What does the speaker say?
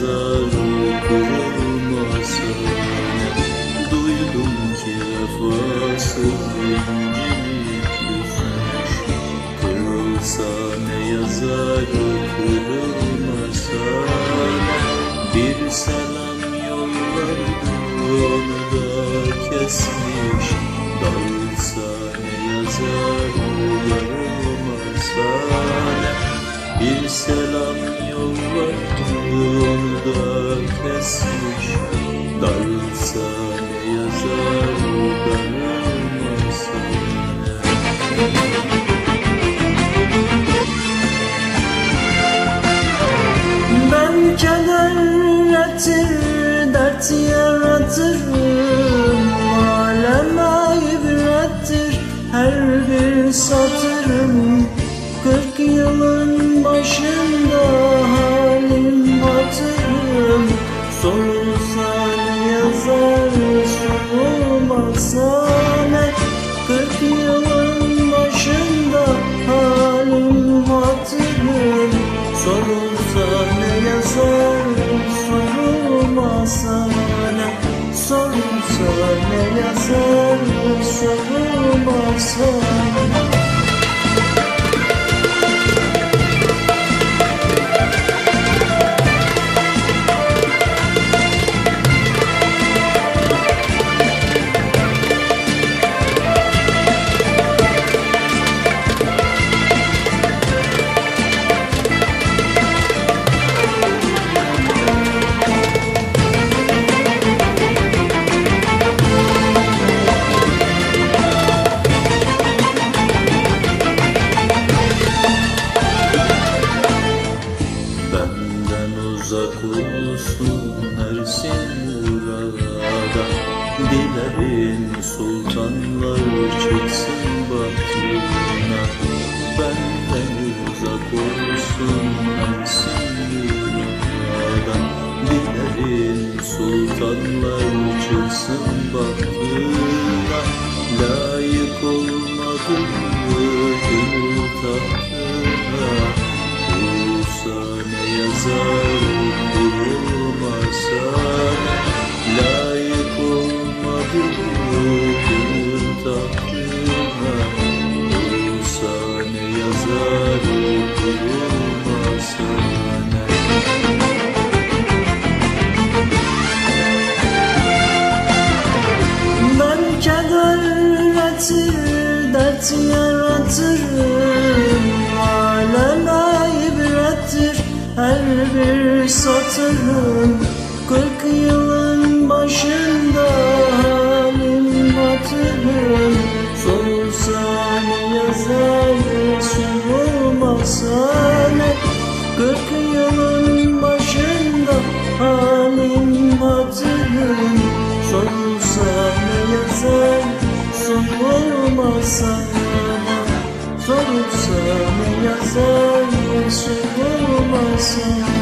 mezarı kırılmasın. Duydum ki vefasız zincirlik düşmüş Kırılsa ne yazarı kırılmasa. Bir selam yollardı onu da kesmiş Darılsa ne yazar darılmasa ne Ben keder üretir, dert yaratırım Aleme ibrettir her bir satırım Sorulsa ne yazar, sorulmazsa ne? Kırk yılın başında halim hatırım Sorulsa ne yazar, sorulmazsa ne? Sorulsa ne yazar, sorulmazsa ne Dilerim sultanlar çıksın bahtına. Benden uzak olsun Ersin burada Dilerim sultanlar çıksın bahtına. Layık olmadı gönül tahtına. Olsa ne yazar durulmasa Layık olmadı bir satırım Kırk yılın başında halim hatırım. Sorulsa ne yazar, sorulmazsa ne? Kırk yılın başında halim hatırım. Sorulsa ne yazar, sorulmazsa ne? Sorulsa ne yazar, sorulmazsa ne